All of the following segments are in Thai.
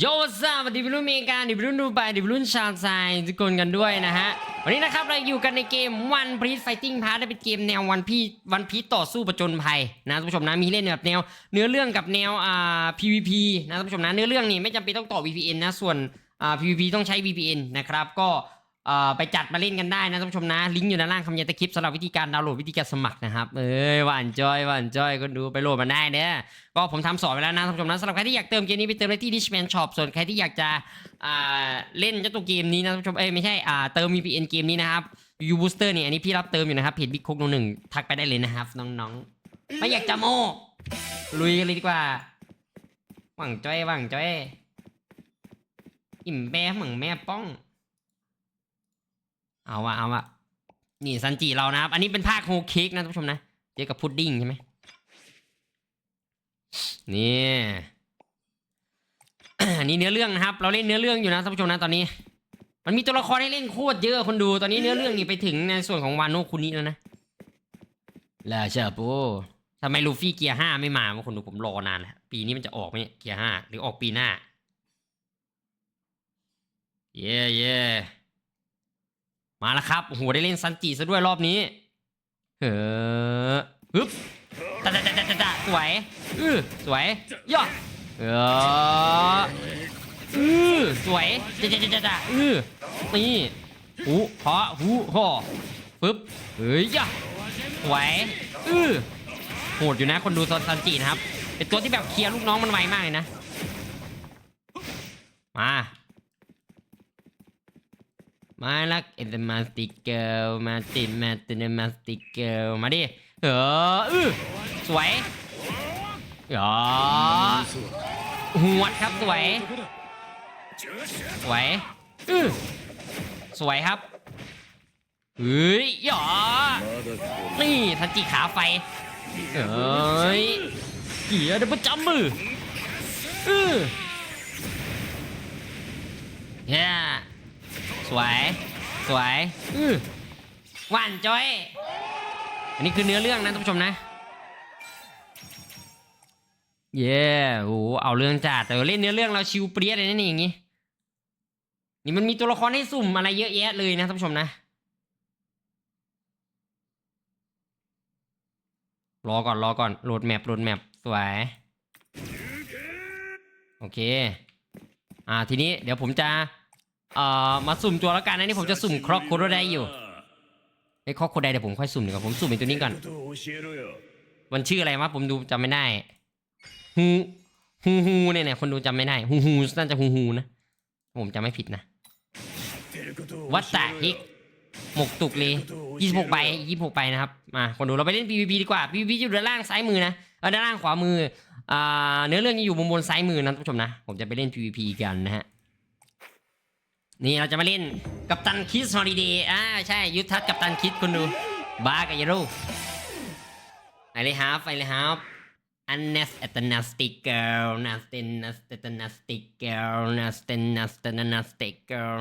โยซาสวัสดีพี่รุ่นเมกาดิพี่รุ่นดูไบดิพี่รุ่นชาวไซทุกคนกันด้วยนะฮะ วันนี้นะครับเราอยู่กันในเกมวันพีซไฟติ้งพาร์ทเป็นเกมแนววันพีวันพีต่อสู้ประจนภัยนะท่านผู้ชมนะมีเล่นแบบแนว เนื้อเรื่องกับแนวอ่า PVP นะท่านผู้ชมนะเนื้อเรื่องนี่ไม่จำเป็นต้องต่อ VPN นะส่วนอ่า PVP ต้องใช้ VPN นะครับก็ เอ่อไปจัดมาเล่นกันได้นะท่านผู้ชมนะ ลิงก์อยู่ด้านล่างคำยันตะคลิปสำหรับวิธีการดาวน์โหลดวิธีการสมัครนะครับเอ้ยหวานจอยหวานจอยก็ดูไปโหลดมาได้เด้อก็ผมทำสอนไปแล้วนะท่านผู้ชมนะสำหรับใครที่อยากเติมเกมนี้ไปเติมได้ที่ Dishman Shop ส่วนใครที่อยากจะอ่าเล่นเจ้าตัวเกมนี้นะท่านผู้ชมเอ้ยไม่ใช่อ่าเติม VPN เกมนี้นะครับยูบูสเตอร์เนี่ยอันนี้พี่รับเติมอยู่นะครับเพจบิ๊กคุกโนหนึ่งทักไปได้เลยนะครับน้องๆ ไม่อยากจะโม้ลุยกันเลยดีกว่าหวังจ้อยหวังจ้อยอิ่มแป้เหมือนแม่ป้อง เอาวะเอาวะนี่ซันจิเรานะครับ อันนี้เป็นภาคโฮเค้กนะท่านผู้ชมนะเจอกับพุดดิ้งใช่ไหมนี่อันนี้เนื้อเรื่องนะครับ เราเล่นเนื้อเรื่องอยู่นะท่านผู้ชมนะตอนนี้ มันมีตัวละครให้เล่นโคตรเยอะคนดูตอนนี้เนื้อเรื่องนี่ไปถึงในส่วนของวานโนคุนิแล้วนะลาชาโปทำไมลูฟี่เกียร์ห้าไม่มาวะคนดูผมรอนานแล้วปีนี้มันจะออกไหมเนี่ยเกียร์ห้าหรือออกปีหน้า เย่เย่ มาแล้วครับโอ้โหได้เล่นซันจิซะด้วยรอบนี้เฮ้อฮึบตะตะตะตะตะสวยอือสวยย่อเอออือสวยจะจะจะจะจะอือนี่หูเพาะหูห่อปึ๊บเฮ้ยย่อสวยอือโหดอยู่นะคนดูซันจินะครับเป็นตัวที่แบบเคลียร์ลูกน้องมันไวมากเลยนะ มา มาลักเอ็นมาสติกเกลมาติดมาติดมาสติกเกลมาดิเอออื้อสวยอ๋อหวดครับสวยสวยอื้อสวยครับเฮ้ยหยอนี่ทันจิขาไฟเอ้ยเกียร์เดบจัมมืออื้อเฮ้ย สวย สวยอือหวานจ้อย อันนี้คือเนื้อเรื่องนะท่านผู้ชมนะ เย้โอ้เอาเรื่องจัดแต่เล่นเนื้อเรื่องเราชิวเปรี้ยเลยนะนี่อย่างงี้ นี่มันมีตัวละครให้สุ่มอะไรเยอะแยะเลยนะท่านผู้ชมนะ รอก่อนรอก่อนโหลดแมปโหลดแมปสวย โอเค อ่าทีนี้เดี๋ยวผมจะ ออมาสุ่มตัวแล้วกันนะนี่ผมจะสุ่มครอกโคโรไดอยู่ไอ้ครอกโคไดเดี๋ยวผมค่อยสุ่มดีกว่าผมสุ่มไอ้ตัวนี้ก่อนมันชื่ออะไรวะผมดูจำไม่ได้ฮูฮูฮูเนี่ยเนี่ยคนดูจำไม่ได้ฮูฮูน่าจะฮูฮูนะผมจำไม่ผิดนะวัตตะฮิกหมกตุกเลยยี่สิบหกใบยี่สิบหกใบนะครับมาคนดูเราไปเล่น PVP ดีกว่า PVP อยู่ด้านล่างซ้ายมือนะด้านล่างขวามืออ่าเนื้อเรื่องจะอยู่บนบนซ้ายมือนะท่านผู้ชมนะผมจะไปเล่น PVP กันนะฮะ นี่เราจะมาเล่นกับตันคิสฮอลิเดย์อ่าใช่ยุทธทัศน์กับตันคิดคนดูบากับยารูไอเลยฮาฟไอเลยฮาฟอันเนสเอตนาสติกเกิลนาสตินนาสตินนาสติกเกิลนาสตินนาสตินนาสติกเกิล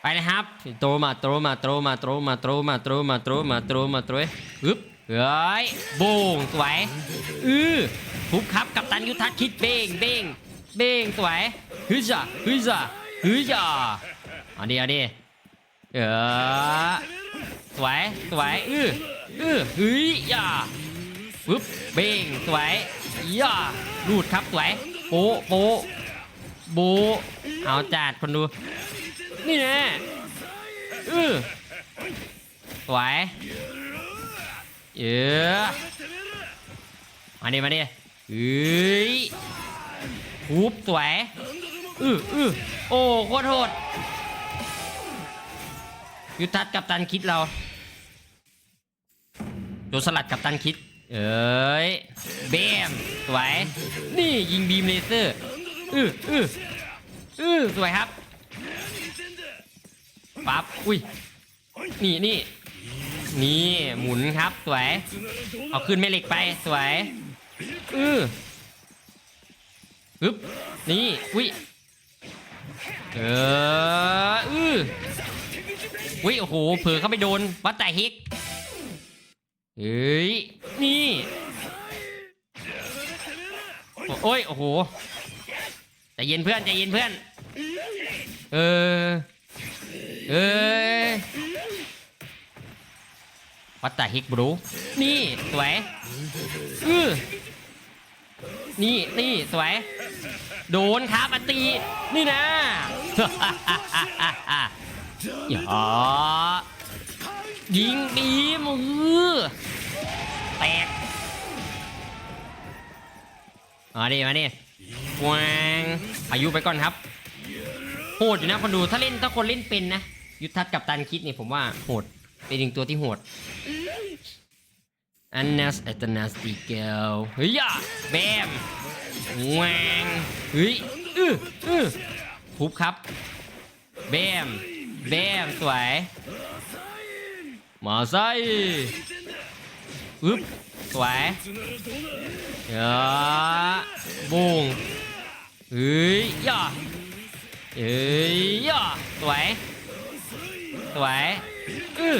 ไปเลยครับโตมาโตมาโตมาโตมาโตมาโตมาโตมาโตมาโตฮึบเฮ้ยโบ่งสวยอือทุบครับกับตันยุทธคิดเบ้งเบ้ง บ้งสวยฮึจ่าฮึจ่าฮึจ่าเอาดีเอาดีเออสวยสวยอืออือฮึยย่าปึ๊บเบ้งสวยย่าลูดครับสวยโปโปโบะเอาจัดคนดู นี่แน่อือสวยเออมาดิมาดิเฮ้ย ทุบสวยอืออือโอ้โคตรโหดยุทธัศน์กับตันคิดเราโดนสลัดกับตันคิด เอ้ยเบมสวย นี่ยิงบีมเลเซอร์อืออืออือสวยครับปั๊บอุ้ยนี่นี่นี่หมุนครับสวย เอาขึ้นแม่เหล็กไปสวยอือ ปึ๊บนี่อุ้ยเอออืออุ้ยโอ้โหเผลอเข้าไปโดนวัดแต่เฮกเฮ้ยนี่โอ้ยโอ้โหใจเย็นเพื่อนใจเย็นเพื่อนเออเออวัตตาฮิกบรูนี่สวยอือ นี่นี่สวย โดนครับอันตี นี่นะอย่ายิงบีมือแตกมาดิมาดิวางอายุไปก่อนครับ โหดอยู่นะคนดูถ้าเล่นถ้าคนเล่นเป็นนะ ยุทธทัศน์กับตันคิดนี่ผมว่าโหด เป็นหนึ่งตัวที่โหด อันนัสอัตนัสติเกลเฮ้ยแบมแวงเฮ้ยอืออือทุบครับแบมแบมสวยมาใสอึ๊บสวยเยอะบุงเฮ้ยย่าเฮ้ยย่าสวยสวยอือ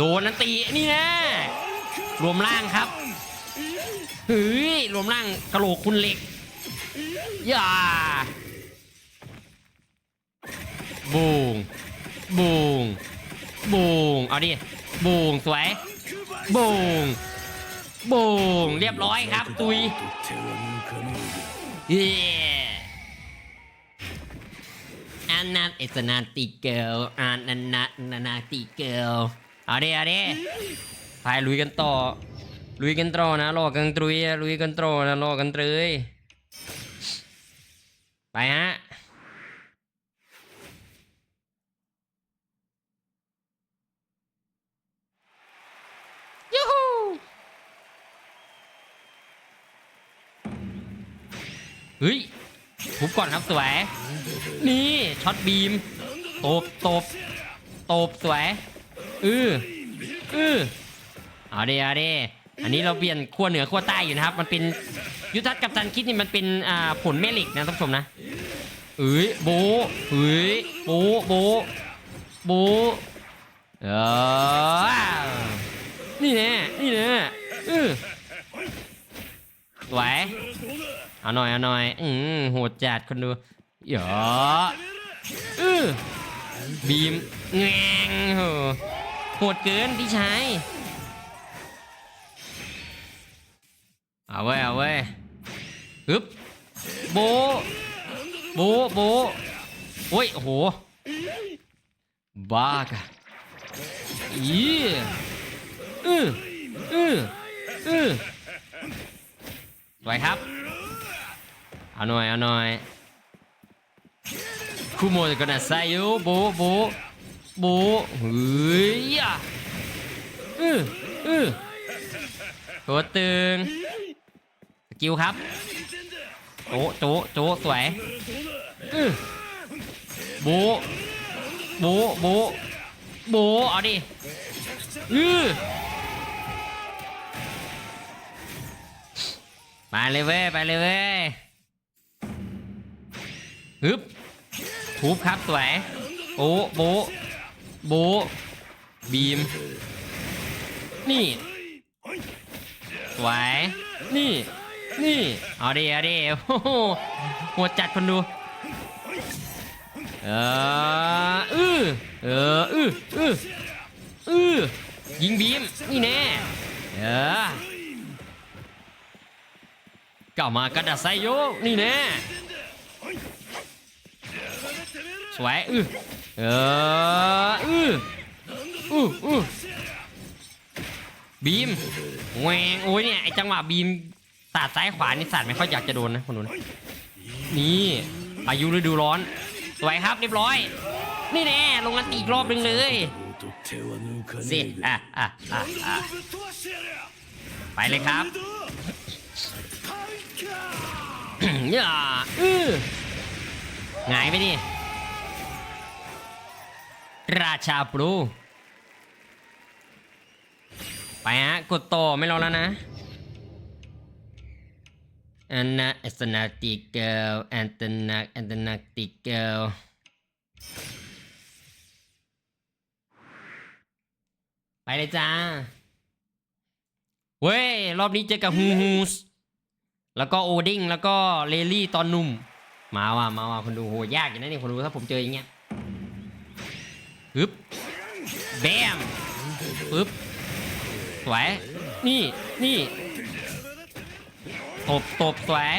โดนนันตีนี่แน่รวมร่างครับเฮ้ยรวมร่างกระโหลกคุณเหล็กอย่าบูงบูงบูงเอาดิบูงสวยบูงบูงเรียบร้อยครับ ตุยเย่อันนัทนเอสนาติเกิลอันนั้นนานติเกิล เอาดิเอาดิไปลุยกันต่อ ลุยกันต่อนะรอกันตรุยลุยกันต่อนะรอกันตรุยไปฮะยูฮูเฮ้ยทุบก่อนครับสวย นี่ช็อตบีมตบตบตบสวย อืออือเอาเดีเอาเดอันนี้เราเปลี่ยนขั้วเหนือขั้วใต้อยู่นะครับ มันเป็นยุทธทัศน์กับตันคิดนี่มันเป็นอ่าผลแม่เหล็กนะท่านผู้ชมนะเอ้ยโบเอ้ยโบโบโบเออนี่แน่นี่แน่เออสวยเอาหน่อยเอาหน่อยอืมโหดจัดคนดูเยอะเออบีมแงงโห โหดเกินพี่ชาย เอาเว้ยเอาเว้ยฮึบโบ โบ โบ โอ้ย โห บ้ากะอีอืออืออือสวยครับ เอาหน่อย เอาหน่อยคุโมะก็น่าใส่อยู่โบ โบ โบเฮ้ยอะอืออือตัวตึงสกิลครับโจโจโจสวยอือโบโบโบโบเอาดิอือไปเลยเว้ยไปเลยเว้ยฮึบทุบครับสวยโบะโบ โบบีม นี่สวยนี่ นี่ เอาดิ เอาดิโอ้โหหัวจัดคนดู เอออือเอออืออืออือยิงบีม นี่แน่ เออกลับมากระดาษไซโย นี่แน่ สวย อือ อืออืออือบีมแหวงโอ้ยเนี่ยไอจังหวะบีมตัดซ้ายขวานี่สัตว์ไม่ค่อยอยากจะโดนนะคนนู้นนี่อายุฤดูร้อนสวยครับเรียบร้อย นี่แน่ลงอันตีอีกรอบหนึ่งเลยสิอะอะอะอะไปเลยครับเนี่ยอือหงายไปดิ ราชาปลูไปฮะกดต่อไม่รอแล้วนะอันนาอัสนาติเกลอันตนาอันตนาติเกลไปเลยจ้า เว้ย รอบนี้เจอกับฮูฮูสแล้วก็โอดิงแล้วก็เลลี่ตอนนุ่ม มาว่ะมาว่ะคนดูโหยากอยู่นะเนี่ยคนดูถ้าผมเจออย่างเงี้ย ปึ๊บแบมปึ๊บสวย นี่นี่ตบตบสวย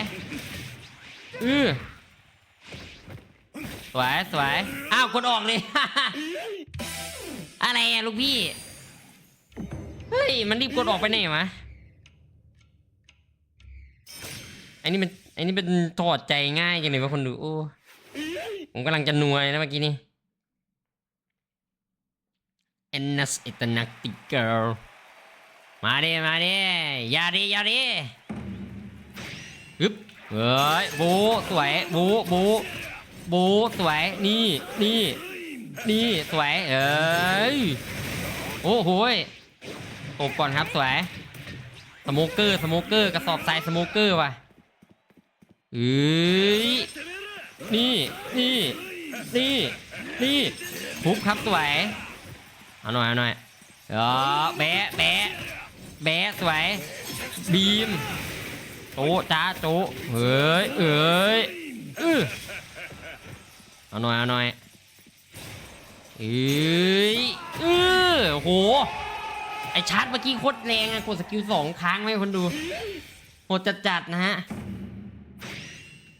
อือสวยสวยอ้าวกดออกเลย อะไรอะลูกพี่ เฮ้ย มันรีบกดออกไปไหนวะไอ้นี่มันไอ้นี่เป็นถอดใจง่ายจังเลยว่าคนดูโอ้ผมกำลังจะนวยนะเมื่อกี้นี่ e n n a s i t a n a c t i girl มาดิมาดิอย่าดิอย่าดิฮึบเฮ้ยโบะสวยโบะโบะโบะสวยนี่นี่นี่สวยเอ้ยโอ้โหยตบก่อนครับสวยสโมเกอร์สโมเกอร์กระสอบทรายสโมเกอร์ว่ะเอ้ยนี่นี่นี่นี่ทุบครับสวย เอาหน่อยเอาหน่อยเออแบะแบะแบะสวยบีมโตะจ้าโตะเฮ้ยเอ้ยอื้อเอาหน่อยเอาหน่อยเอ้ยเออโอ้โหไอชาร์จเมื่อกี้โคตรแรงอะกดสกิลสองค้างไว้คนดูโหดจัดๆนะฮะ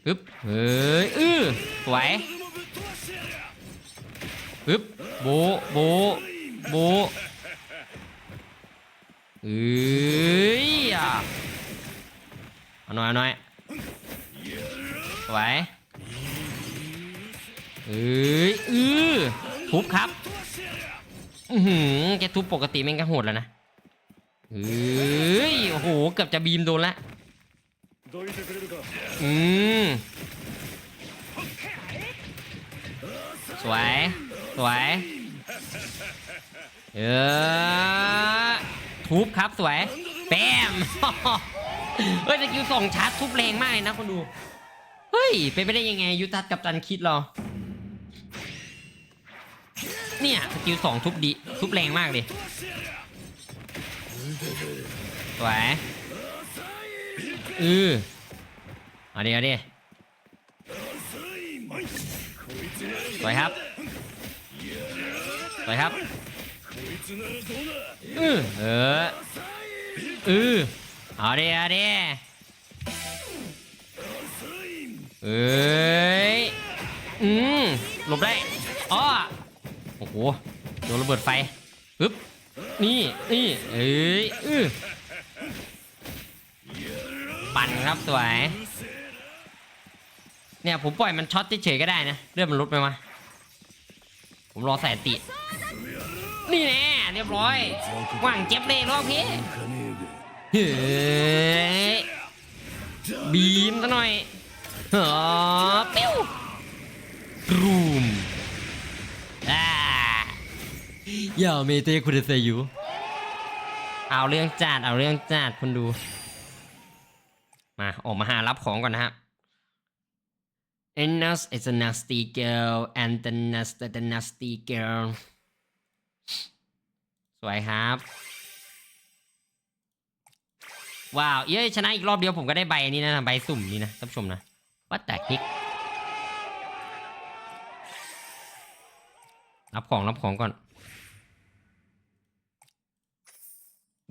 ปึ๊บเฮ้ยอื้อสวยปึ๊บโบะโบะ โบเอ้ยเอาหน่อยหน่อยไหวเอ้ยอือทุบครับอือหือแกทุบปกติแม่งก็โหดแล้วนะเอ้ยโอ้โหเกือบจะบีมโดนละอืมสวย สวย เออทุบครับสวยแปมเฮ้ยสกิลสองชาร์จทุบแรงมากเลยนะคนดู เฮ้ยเป็นไปได้ยังไงยุทธัสกับจันคิดเราเนี่ยสกิลสองทุบดีทุบแรงมากเลยสวยอือเอาดิเอาดิสวยครับสวยครับ อือเอออือเอาดิเอาดิเอ้ยอืมหลบได้อ้อโอ้โหโดนระเบิดไฟปึ๊บนี่นี่เอ้ยอือปั่นครับสวยเนี่ยผมปล่อยมันช็อตเฉยๆก็ได้นะเลือดมันลดไปมาผมรอใส่ติ นี่แน่เรียบร้อยหว่างเจ็บเลยรอบพี่เฮ้ยบีมซะหน่อยเฮ้อปิ้วรูมอ่าอย่าเมเตคุณเซยูเอาเรื่องจัดเอาเรื่องจัดคุณดู มาออกมาหารับของก่อนนะฮะ Enos is a nasty girl and the nasty the nasty girl สวยครับ ว้าว เย้ชนะอีกรอบเดียวผมก็ได้ใบนี้นะใบสุ่มนี้นะท่านผู้ชมนะวัดแต่คลิกรับของรับของก่อน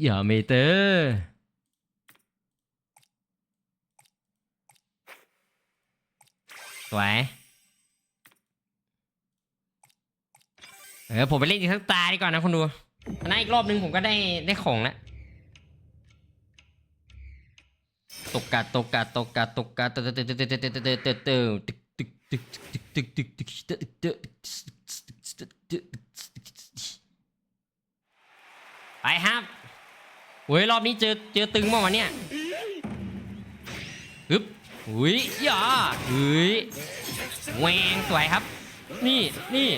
อย่าเมเตอร์สวยเออผมไปเล่นอีกทั้งตาดีกว่านะคนดู ชนะอีกรอบนึงผมก็ได้ได้ของแล้วตกกาตกกาตกกาตกกาเตเตเตเตเตเตเตเตเตเตเตตึกตึกตึกตึกตึกตึกตึกตึกตึกไปครับเว้ยรอบนี้เจอเจอตึงมั้งวะเนี่ยฮึบอุ้ยอย่าเฮ้ยแหวงสวยครับนี่นี่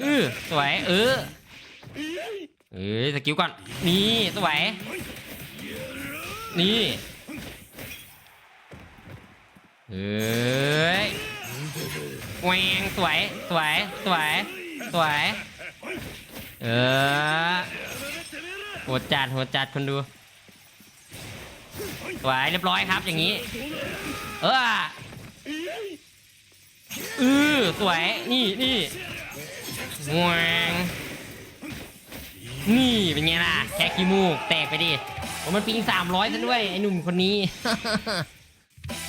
เออสวยเออ เอ้ยสกิลก่อน นี่สวย นี่ เอ้ยแหวงสวย สวย สวย สวย เออโหดจัดโหดจัดคนดู สวยเรียบร้อยครับอย่างนี้ เออเออสวย นี่นี่งวง นี่เป็นไงล่ะ แค่ขี้มูกแตกไปดิโอ้มันปิงสามร้อยซะด้วยไอ้หนุ่มคนนี้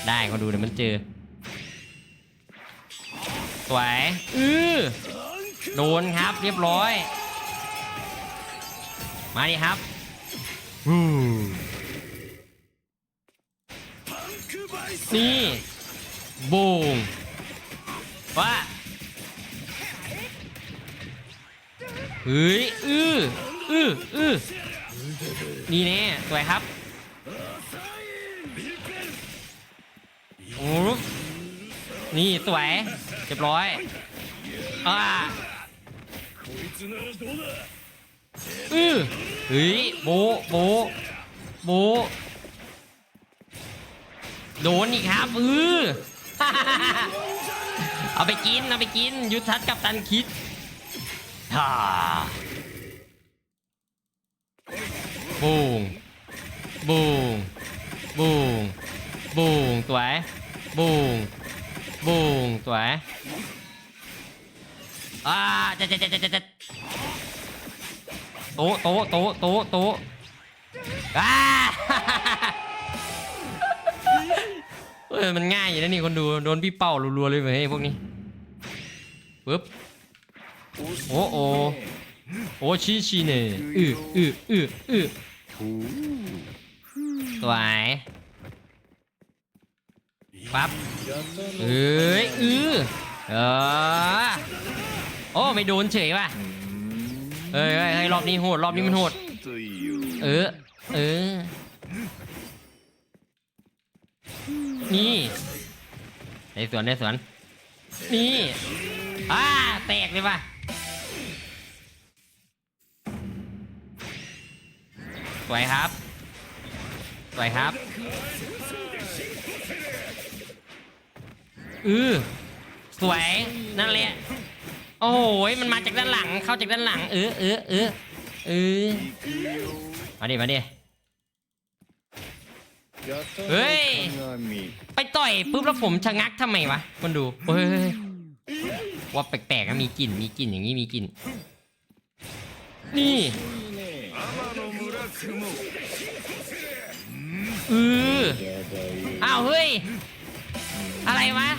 ได้ก็ดูเดี๋ยวมันเจอ สวยอือโดนครับเรียบร้อย มาดิครับอือนี่บูงว่า เฮ้ยอื้ออื้ออื้อนี่แน่สวยครับโอ้นี่สวยเรียบร้อยอ่าอื้อเฮ้ยโบโบโบโดนอีกครับอื้อเอาไปกิน เอาไปกิน ยุทธทัศกับตันคิด ฮ่าบูงบูงบูงบูงสวยบูงบูงสวยอ่าจะจะจะจะจะโต๊ะโต๊ะโต๊ะโต๊ะโต๊ะอ้าเออมันง่ายอยู่นะนี่คนดูโดนพี่เป้ารัวๆเลยเว้พวกนี้ปึ๊บ โอ้โอ้โอ้ชี้ชี้เนี่ยอืออืออืออือสวยปั๊บเอ้ยอือเออโอ้ไม่โดนเฉยป่ะเอ้ยเฮ้ยรอบนี้โหดรอบนี้มันโหดเออเออนี่ในสวนในสวนนี่อ่าแตกเลยป่ะ วยครับ สวยครับ อือสวย นั่นแหละ โอ้ยมันมาจากด้านหลัง เข้าจากด้านหลัง เออเออเออเออมาดิ มาดิ เฮ้ย ไปต่อยปุ๊บแล้วผมชะงักทำไมวะคนดูเฮ้ยว่าแปลกๆมีกลิ่น มีกลิ่นอย่างนี้ มีกลิ่น นี่ เอืออ้าวเฮ้ย อะไรวะ